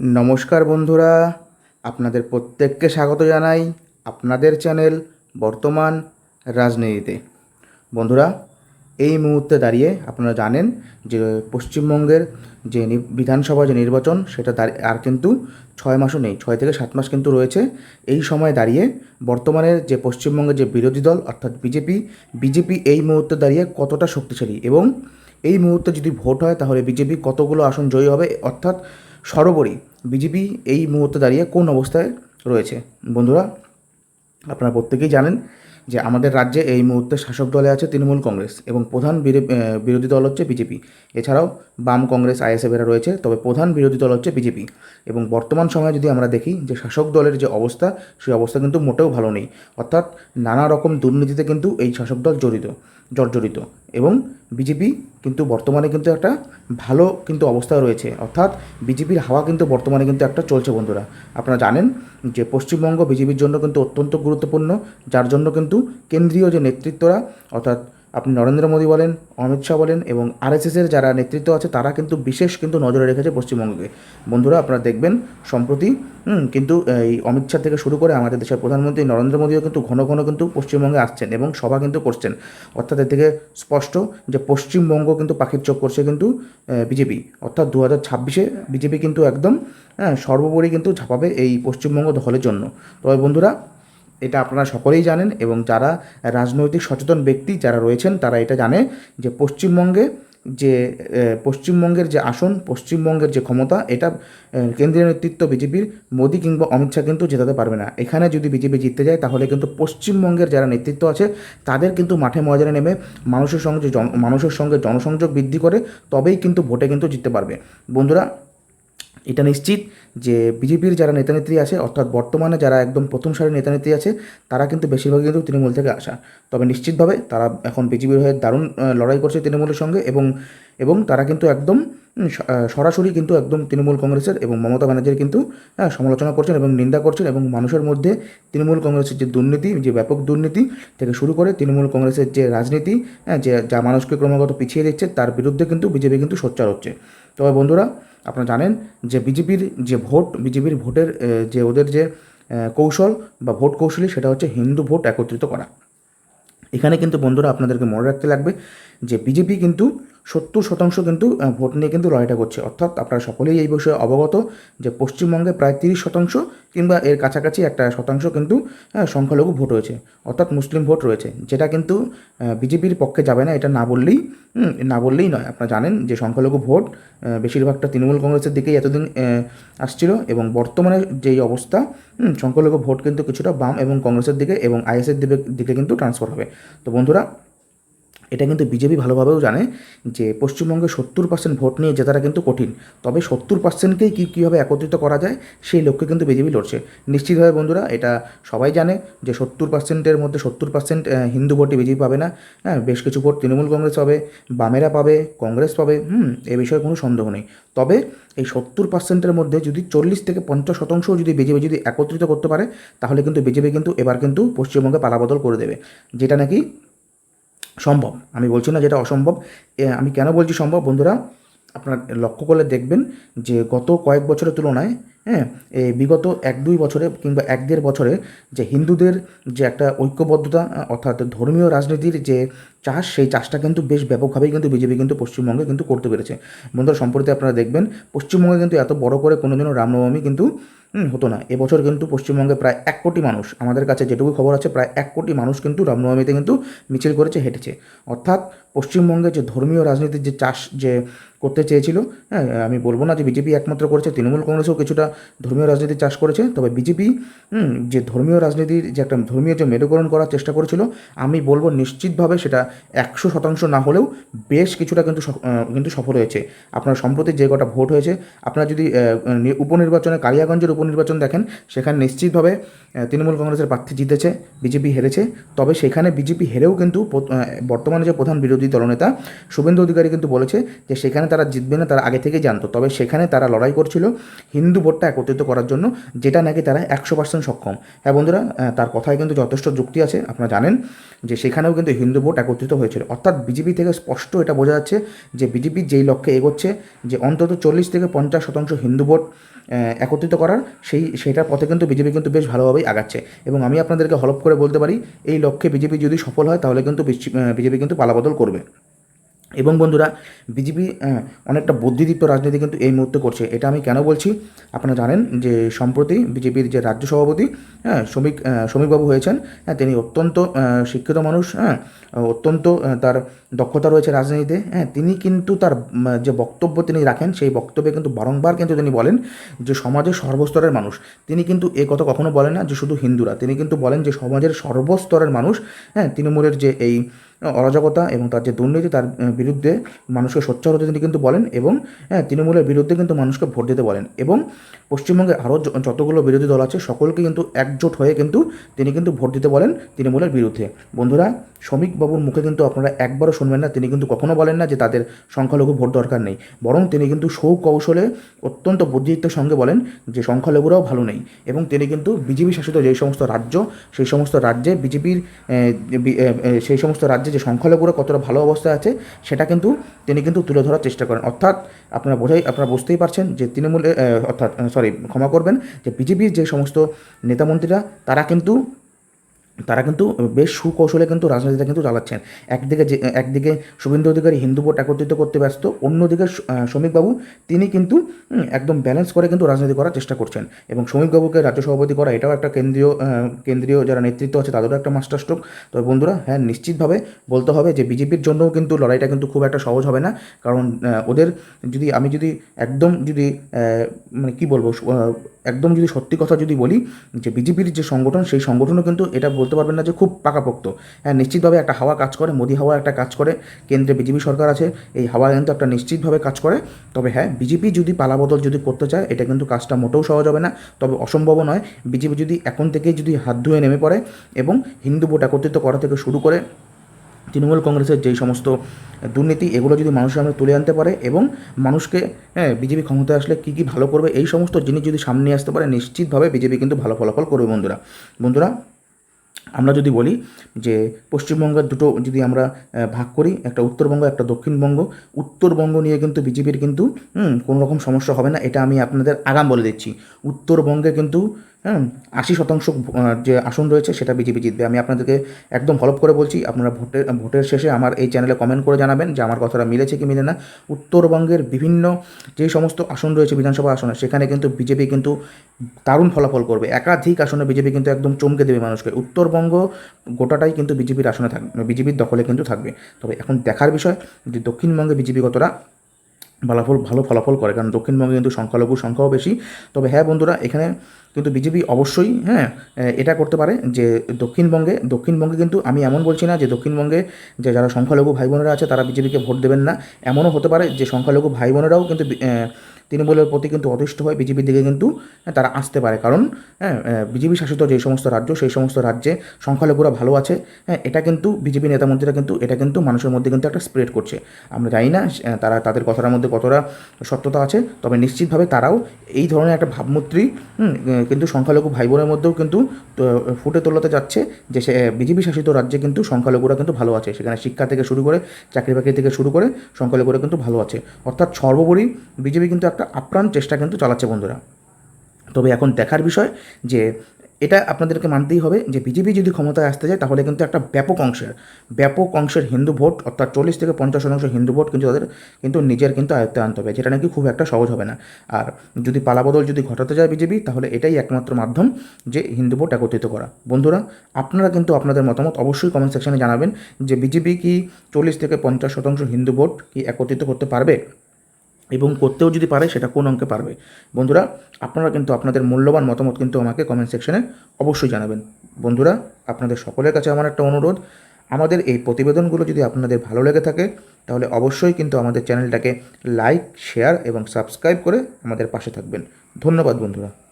নমস্কার বন্ধুরা, আপনাদের প্রত্যেককে স্বাগত জানাই আপনাদের চ্যানেল বর্তমান রাজনীতিতে। বন্ধুরা, এই মুহূর্তে দাঁড়িয়ে আপনারা জানেন যে পশ্চিমবঙ্গের যে বিধানসভা যে নির্বাচন, সেটা আর কিন্তু ছয় মাসও নেই, ছয় থেকে সাত মাস কিন্তু রয়েছে। এই সময় দাঁড়িয়ে বর্তমানের যে পশ্চিমবঙ্গের যে বিরোধী দল, অর্থাৎ বিজেপি বিজেপি এই মুহূর্তে দাঁড়িয়ে কতটা শক্তিশালী এবং এই মুহূর্তে যদি ভোট হয়, তাহলে বিজেপি কতগুলো আসন জয়ী হবে? অর্থাৎ সর্বোপরি বিজেপি এই মুহূর্তে দাঁড়িয়ে কোন অবস্থায় রয়েছে? বন্ধুরা, আপনারা প্রত্যেকেই জানেন যে আমাদের রাজ্যে এই মুহূর্তে শাসক দলে আছে তৃণমূল কংগ্রেস এবং প্রধান বিরো- বিরোধী দল হচ্ছে বিজেপি। এছাড়াও বাম কংগ্রেস আইএসএফেরা রয়েছে, তবে প্রধান বিরোধী দল হচ্ছে বিজেপি। এবং বর্তমান সময়ে যদি আমরা দেখি যে শাসক দলের যে অবস্থা, সেই অবস্থা কিন্তু মোটেও ভালো নেই। অর্থাৎ নানা রকম দুর্নীতিতে কিন্তু এই শাসক দল জড়িত। জর্জরিত। এবং বিজেপি কিন্তু বর্তমানে কিন্তু একটা ভালো কিন্তু অবস্থা রয়েছে। অর্থাৎ বিজেপির হাওয়া কিন্তু বর্তমানে কিন্তু একটা চলছে বন্ধুরা। আপনারা জানেন যে পশ্চিমবঙ্গ বিজেপির জন্য কিন্তু অত্যন্ত গুরুত্বপূর্ণ। যার জন্য কিন্তু কেন্দ্রীয় যে নেতৃত্বরা, অর্থাৎ আপনি নরেন্দ্র মোদী বলেন, অমিত শাহ বলেন এবং আরএসএসের যারা নেতৃত্ব আছে, তারা কিন্তু বিশেষ কিন্তু নজরে রেখেছে পশ্চিমবঙ্গকে। বন্ধুরা, আপনারা দেখবেন, সম্প্রতি কিন্তু এই অমিত শাহ থেকে শুরু করে আমাদের দেশের প্রধানমন্ত্রী নরেন্দ্র মোদীও কিন্তু ঘন ঘন কিন্তু পশ্চিমবঙ্গে আসছেন এবং সভা কিন্তু করছেন। অর্থাৎ এর থেকে স্পষ্ট যে পশ্চিমবঙ্গ কিন্তু পাখির চোখ করছে কিন্তু বিজেপি। অর্থাৎ দু হাজার ছাব্বিশে বিজেপি কিন্তু একদম হ্যাঁ সর্বোপরি কিন্তু ঝাঁপাবে এই পশ্চিমবঙ্গ দখলের জন্য। তবে বন্ধুরা এটা আপনারা সকলেই জানেন এবং যারা রাজনৈতিক সচেতন ব্যক্তি যারা রয়েছেন, তারা এটা জানে যে পশ্চিমবঙ্গে যে পশ্চিমবঙ্গের যে আসন, পশ্চিমবঙ্গের যে ক্ষমতা, এটা কেন্দ্রীয় নেতৃত্ব বিজেপির, মোদি কিংবা অমিত শাহ কিন্তু জেতাতে পারবে না। এখানে যদি বিজেপি জিততে যায়, তাহলে কিন্তু পশ্চিমবঙ্গের যারা নেতৃত্ব আছে, তাদের কিন্তু মাঠে ময়দানে নেমে মানুষের সঙ্গে মানুষের সঙ্গে জনসংযোগ বৃদ্ধি করে, তবেই কিন্তু ভোটে কিন্তু জিততে পারবে। বন্ধুরা এটা নিশ্চিত যে বিজেপির যারা নেতানেত্রী আছে, অর্থাৎ বর্তমানে যারা একদম প্রথম সারির নেতানেত্রী আছে, তারা কিন্তু বেশিরভাগ কিন্তু তৃণমূল থেকে আসা। তবে নিশ্চিতভাবে তারা এখন বিজেপির হয়ে দারুণ লড়াই করছে তৃণমূলের সঙ্গে এবং এবং তারা কিন্তু একদম সরাসরি কিন্তু একদম তৃণমূল কংগ্রেসের এবং মমতা ব্যানার্জির কিন্তু সমালোচনা করছেন এবং নিন্দা করছেন এবং মানুষের মধ্যে তৃণমূল কংগ্রেসের যে দুর্নীতি, যে ব্যাপক দুর্নীতি থেকে শুরু করে তৃণমূল কংগ্রেসের যে রাজনীতি যে, যা মানুষকে ক্রমাগত পিছিয়ে দিচ্ছে, তার বিরুদ্ধে কিন্তু বিজেপি কিন্তু সোচ্চার হচ্ছে। তবে বন্ধুরা আপনারা জানেন যে বিজেপির যে ভোট, বিজেপির ভোটের যে ওদের যে কৌশল বা ভোট কৌশলী সেটা হচ্ছে হিন্দু ভোট একত্রিত করা। এখানে কিন্তু বন্ধুরা আপনাদেরকে মনে রাখতে লাগবে যে বিজেপি কিন্তু সত্তর শতাংশ কিন্তু ভোট নিয়ে কিন্তু লড়াইটা করছে। অর্থাৎ আপনারা সকলেই এই বিষয়ে অবগত যে পশ্চিমবঙ্গে প্রায় তিরিশ শতাংশ কিংবা এর কাছাকাছি একটা শতাংশ কিন্তু সংখ্যালঘু ভোট রয়েছে। অর্থাৎ মুসলিম ভোট রয়েছে। যেটা কিন্তু বিজেপির পক্ষে যাবে না, এটা না বললেই না বললেই নয়। আপনারা জানেন যে সংখ্যালঘু ভোট বেশিরভাগটা তৃণমূল কংগ্রেসের দিকেই এতদিন আসছিল এবং বর্তমানে যেই অবস্থা সংখ্যালঘু ভোট কিন্তু কিছুটা বাম এবং কংগ্রেসের দিকে এবং আইএসের দিকে কিন্তু ট্রান্সফার হবে। তো বন্ধুরা এটা কিন্তু বিজেপি ভালোভাবেও জানে যে পশ্চিমবঙ্গে সত্তর পার্সেন্ট ভোট নিয়ে জেতাটা কিন্তু কঠিন। তবে সত্তর পার্সেন্টকেই কী, কীভাবে একত্রিত করা যায় সেই লক্ষ্যে কিন্তু বিজেপি লড়ছে। নিশ্চিতভাবে বন্ধুরা, এটা সবাই জানে যে সত্তর পার্সেন্টের মধ্যে সত্তর পার্সেন্ট হিন্দু ভোটই বিজেপি পাবে না। হ্যাঁ বেশ কিছু ভোট তৃণমূল কংগ্রেস পাবে, বামেরা পাবে, কংগ্রেস পাবে, হুম, এ বিষয়ে কোনো সন্দেহ নেই। তবে এই সত্তর পার্সেন্টের মধ্যে যদি চল্লিশ থেকে পঞ্চাশ শতাংশ যদি বিজেপি যদি একত্রিত করতে পারে, তাহলে কিন্তু বিজেপি কিন্তু এবার কিন্তু পশ্চিমবঙ্গে পালাবদল করে দেবে। যেটা নাকি সম্ভব। আমি বলছি না যেটা অসম্ভব। আমি কেন বলছি সম্ভব? বন্ধুরা আপনারা লক্ষ্য করলে দেখবেন যে গত কয়েক বছরের তুলনায় হ্যাঁ এই বিগত এক দুই বছরে কিংবা এক দেড় বছরে যে হিন্দুদের যে একটা ঐক্যবদ্ধতা, অর্থাৎ ধর্মীয় রাজনীতির যে চাষ, সেই চাষটা কিন্তু বেশ ব্যাপকভাবেই কিন্তু বিজেপি কিন্তু পশ্চিমবঙ্গে কিন্তু করতে পেরেছে। বন্ধুরা, সম্প্রতি আপনারা দেখবেন পশ্চিমবঙ্গে কিন্তু এত বড় করে কোনোদিনও রামনবমী কিন্তু হতো না। এবছর কিন্তু পশ্চিমবঙ্গে প্রায় এক কোটি মানুষ, আমাদের কাছে যেটুকু খবর আছে, প্রায় এক কোটি মানুষ কিন্তু রামনবমীতে কিন্তু মিছিল করেছে, হেঁটেছে। অর্থাৎ পশ্চিমবঙ্গে যে ধর্মীয় রাজনীতির যে চাষ, যে করতে চেয়েছিল। হ্যাঁ আমি বলব না যে বিজেপি একমাত্র করেছে, তৃণমূল কংগ্রেসও কিছুটা ধর্মীয় রাজনীতি চাষ করেছে, তবে বিজেপি যে ধর্মীয় রাজনীতির যে একটা ধর্মীয় যে মেরুকরণ করার চেষ্টা করেছিল, আমি বলব নিশ্চিতভাবে সেটা একশো শতাংশ না হলেও বেশ কিছুটা কিন্তু কিন্তু সফল হয়েছে। আপনার সম্প্রতি যে কটা ভোট হয়েছে, আপনারা যদি উপনির্বাচনে কালিয়াগঞ্জের উপনির্বাচন দেখেন, সেখানে নিশ্চিতভাবে তৃণমূল কংগ্রেসের প্রার্থী জিতেছে, বিজেপি হেরেছে, তবে সেখানে বিজেপি হেরেও কিন্তু বর্তমানে যে প্রধান বিরোধী দলনেতা শুভেন্দু অধিকারী কিন্তু বলেছে যে সেখানে তারা জিতবে না, তারা আগে থেকে জানতো। তবে সেখানে তারা লড়াই করছিল হিন্দু ভোটটা একত্রিত করার জন্য, যেটা নাকি তারা একশো পার্সেন্ট সক্ষম। হ্যাঁ বন্ধুরা তার কথায় কিন্তু যথেষ্ট যুক্তি আছে, আপনারা জানেন যে সেখানেও কিন্তু হিন্দু ভোট একত্রিত হয়েছিল। অর্থাৎ বিজেপি থেকে স্পষ্ট এটা বোঝা যাচ্ছে যে বিজেপি যেই লক্ষ্যে এগোচ্ছে, যে অন্তত চল্লিশ থেকে পঞ্চাশ শতাংশ হিন্দু ভোট একত্রিত করার, সেই, সেটার পথে কিন্তু বিজেপি কিন্তু বেশ ভালোভাবেই আগাচ্ছে। এবং আমি আপনাদেরকে হলপ করে বলতে পারি, এই লক্ষ্যে বিজেপি যদি সফল হয়, তাহলে কিন্তু বিজেপি কিন্তু পালাবদল করবে। এবং বন্ধুরা, বিজেপি অনেকটা বুদ্ধিদীপ্ত রাজনীতি কিন্তু এই মুহূর্তে করছে। এটা আমি কেন বলছি? আপনারা জানেন যে সম্প্রতি বিজেপির যে রাজ্য সভাপতি হ্যাঁ শ্রমিক শ্রমিকবাবু হয়েছেন হ্যাঁ তিনি অত্যন্ত শিক্ষিত মানুষ হ্যাঁ অত্যন্ত তার দক্ষতা রয়েছে রাজনীতিতে হ্যাঁ তিনি কিন্তু তার যে বক্তব্য তিনি রাখেন, সেই বক্তব্যে কিন্তু বারংবার কিন্তু তিনি বলেন যে সমাজের সর্বস্তরের মানুষ। তিনি কিন্তু এ কথা কখনো বলেন না যে শুধু হিন্দুরা, তিনি কিন্তু বলেন যে সমাজের সর্বস্তরের মানুষ হ্যাঁ তৃণমূলের যে এই অরাজকতা এবং তার যে দুর্নীতি তার বিরুদ্ধে মানুষকে সোচ্চার হতে তিনি কিন্তু বলেন এবং হ্যাঁ তৃণমূলের বিরুদ্ধে কিন্তু মানুষকে ভোট দিতে বলেন এবং পশ্চিমবঙ্গে আরও যতগুলো বিরোধী দল আছে সকলকে কিন্তু একজোট হয়ে কিন্তু তিনি কিন্তু ভোট দিতে বলেন তৃণমূলের বিরুদ্ধে। বন্ধুরা শ্রমিকবাবুর মুখে কিন্তু আপনারা একবারও শুনবেন না। তিনি কিন্তু কখনো বলেন না যে তাদের সংখ্যালঘু ভোট দরকার নেই। বরং তিনি কিন্তু সৌকৌশলে অত্যন্ত বুদ্ধিত্বের সঙ্গে বলেন যে সংখ্যালঘুরাও ভালো নেই। এবং তিনি কিন্তু বিজেপি শাসিত যেই সমস্ত রাজ্য, সেই সমস্ত রাজ্যে বিজেপির সেই সমস্ত রাজ্যে যে সংখ্যালঘুরা কতটা ভালো অবস্থায় আছে, সেটা কিন্তু তিনি কিন্তু তুলে ধরার চেষ্টা করেন। অর্থাৎ আপনারা বোঝাই, আপনারা বুঝতেই পারছেন যে তৃণমূলে অর্থাৎ, সরি, ক্ষমা করবেন যে বিজেপির যে সমস্ত নেতামন্ত্রীরা, তারা কিন্তু তারা কিন্তু বেশ সুকৌশলে কিন্তু রাজনীতিটা কিন্তু চালাচ্ছেন। একদিকে যে, একদিকে শুভেন্দু অধিকারী হিন্দু ভোট একত্রিত করতে ব্যস্ত, অন্যদিকে শ্রমিকবাবু তিনি কিন্তু একদম ব্যালেন্স করে কিন্তু রাজনীতি করার চেষ্টা করছেন। এবং শ্রমিকবাবুকে রাজ্য সভাপতি করা এটাও একটা কেন্দ্রীয় কেন্দ্রীয় যারা নেতৃত্ব আছে তাদেরও একটা মাস্টার স্ট্রোক তবে বন্ধুরা হ্যাঁ নিশ্চিতভাবে বলতে হবে যে বিজেপির জন্যও কিন্তু লড়াইটা কিন্তু খুব একটা সহজ হবে না। কারণ ওদের যদি, আমি যদি একদম যদি মানে কি বলব একদম যদি সত্যি কথা যদি বলি, যে বিজেপির যে সংগঠন, সেই সংগঠনও কিন্তু এটা পারবেন না যে খুব পাকাপোক্ত। হ্যাঁ নিশ্চিতভাবে একটা হাওয়া কাজ করে, মোদি হাওয়া একটা কাজ করে, কেন্দ্রে বিজেপি সরকার আছে, এই হাওয়া কিন্তু একটা নিশ্চিতভাবে কাজ করে। তবে হ্যাঁ বিজেপি যদি পালাবদল যদি করতে চায়, এটা কিন্তু কাজটা মোটেও সহজ হবে না। তবে অসম্ভব নয়, বিজেপি যদি এখন থেকেই যদি হাত ধুয়ে নেমে পড়ে এবং হিন্দু ভোট একত্রিত করা থেকে শুরু করে, তৃণমূল কংগ্রেসের যেই সমস্ত দুর্নীতি, এগুলো যদি মানুষের সামনে তুলে আনতে পারে এবং মানুষকে হ্যাঁ বিজেপি ক্ষমতায় আসলে কী কী ভালো করবে, এই সমস্ত জিনিস যদি সামনে আসতে পারে, নিশ্চিতভাবে বিজেপি কিন্তু ভালো ফলাফল করবে বন্ধুরা। বন্ধুরা আমরা যদি বলি যে পশ্চিমবঙ্গের দুটো যদি আমরা ভাগ করি, একটা উত্তরবঙ্গ, একটা দক্ষিণবঙ্গ, উত্তরবঙ্গ নিয়ে কিন্তু বিজেপির কিন্তু কোনো রকম সমস্যা হবে না, এটা আমি আপনাদের আগাম বলে দিচ্ছি। উত্তরবঙ্গে কিন্তু হ্যাঁ আশি শতাংশ যে আসন রয়েছে সেটা বিজেপি জিতবে। আমি আপনাদেরকে একদম হলপ করে বলছি, আপনারা ভোটের ভোটের শেষে আমার এই চ্যানেলে কমেন্ট করে জানাবেন যে আমার কথাটা মিলেছে কি মিলে না। উত্তরবঙ্গের বিভিন্ন যে সমস্ত আসন রয়েছে, বিধানসভা আসনে, সেখানে কিন্তু বিজেপি কিন্তু দারুণ ফলাফল করবে। একাধিক আসনে বিজেপি কিন্তু একদম চমকে দেবে মানুষকে। উত্তরবঙ্গ গোটাটাই কিন্তু বিজেপির আসনে থাকবে বিজেপির দখলে কিন্তু থাকবে। তবে এখন দেখার বিষয় যে দক্ষিণবঙ্গে বিজেপি কতটা ফলাফল ভালো ফলাফল করে। কারণ দক্ষিণবঙ্গে কিন্তু সংখ্যালঘু সংখ্যাও বেশি। তবে হ্যাঁ বন্ধুরা, এখানে কিন্তু বিজেপি অবশ্যই হ্যাঁ এটা করতে পারে যে দক্ষিণবঙ্গে দক্ষিণবঙ্গে কিন্তু আমি এমন বলছি না যে দক্ষিণবঙ্গে যে যারা সংখ্যালঘু ভাই বোনেরা আছে তারা বিজেপিকে ভোট দেবেন না। এমনও হতে পারে যে সংখ্যালঘু ভাই বোনেরাও কিন্তু তৃণমূলের প্রতি কিন্তু অতিষ্ঠ হয় বিজেপির দিকে কিন্তু হ্যাঁ, তারা আসতে পারে। কারণ হ্যাঁ বিজেপি শাসিত যে সমস্ত রাজ্য সেই সমস্ত রাজ্যে সংখ্যালঘুরা ভালো আছে। হ্যাঁ এটা কিন্তু বিজেপি নেতামন্ত্রীরা কিন্তু এটা কিন্তু মানুষের মধ্যে কিন্তু একটা স্প্রেড করছে। আমরা জানি না তারা তাদের কথার মধ্যে কতটা সত্যতা আছে তবে নিশ্চিতভাবে তারাও এই ধরনের একটা ভাবমূর্তি কিন্তু সংখ্যালঘু ভাই বোনের মধ্যেও কিন্তু ফুটে তোলাতে যাচ্ছে যে সে বিজেপি শাসিত রাজ্যে কিন্তু সংখ্যালঘুরা কিন্তু ভালো আছে। সেখানে শিক্ষা থেকে শুরু করে চাকরি বাকরি থেকে শুরু করে সংখ্যালঘুরা কিন্তু ভালো আছে। অর্থাৎ সর্বোপরি বিজেপি কিন্তু একটা আপ্রাণ চেষ্টা কিন্তু চালাচ্ছে বন্ধুরা। তবে এখন দেখার বিষয় যে এটা আপনাদেরকে মানতেই হবে যে বিজেপি যদি ক্ষমতায় আসতে যায় তাহলে কিন্তু একটা ব্যাপক অংশের ব্যাপক অংশের হিন্দু ভোট অর্থাৎ চল্লিশ থেকে পঞ্চাশ শতাংশ হিন্দু ভোট কিন্তু তাদের কিন্তু নিজের কিন্তু আয়ত্তে আনতে হবে, যেটা নাকি খুব একটা সহজ হবে না। আর যদি পালাবদল যদি ঘটাতে যায় বিজেপি তাহলে এটাই একমাত্র মাধ্যম যে হিন্দু ভোট একত্রিত করা। বন্ধুরা, আপনারা কিন্তু আপনাদের মতামত অবশ্যই কমেন্ট সেকশনে জানাবেন যে বিজেপি কি চল্লিশ থেকে পঞ্চাশ শতাংশ হিন্দু ভোট কি একত্রিত করতে পারবে? এবং করতেও যদি পারে, সেটা কোন অঙ্কে পারবে। বন্ধুরা, আপনারা কিন্তু আপনাদের মূল্যবান মতামত কিন্তু আমাকে কমেন্ট সেকশনে অবশ্যই জানাবেন। বন্ধুরা, আপনাদের সকলের কাছে আমার একটা অনুরোধ, আমাদের এই প্রতিবেদনগুলো যদি আপনাদের ভালো লেগে থাকে, তাহলে অবশ্যই কিন্তু আমাদের চ্যানেলটাকে লাইক শেয়ার এবং সাবস্ক্রাইব করে আমাদের পাশে থাকবেন। ধন্যবাদ, বন্ধুরা।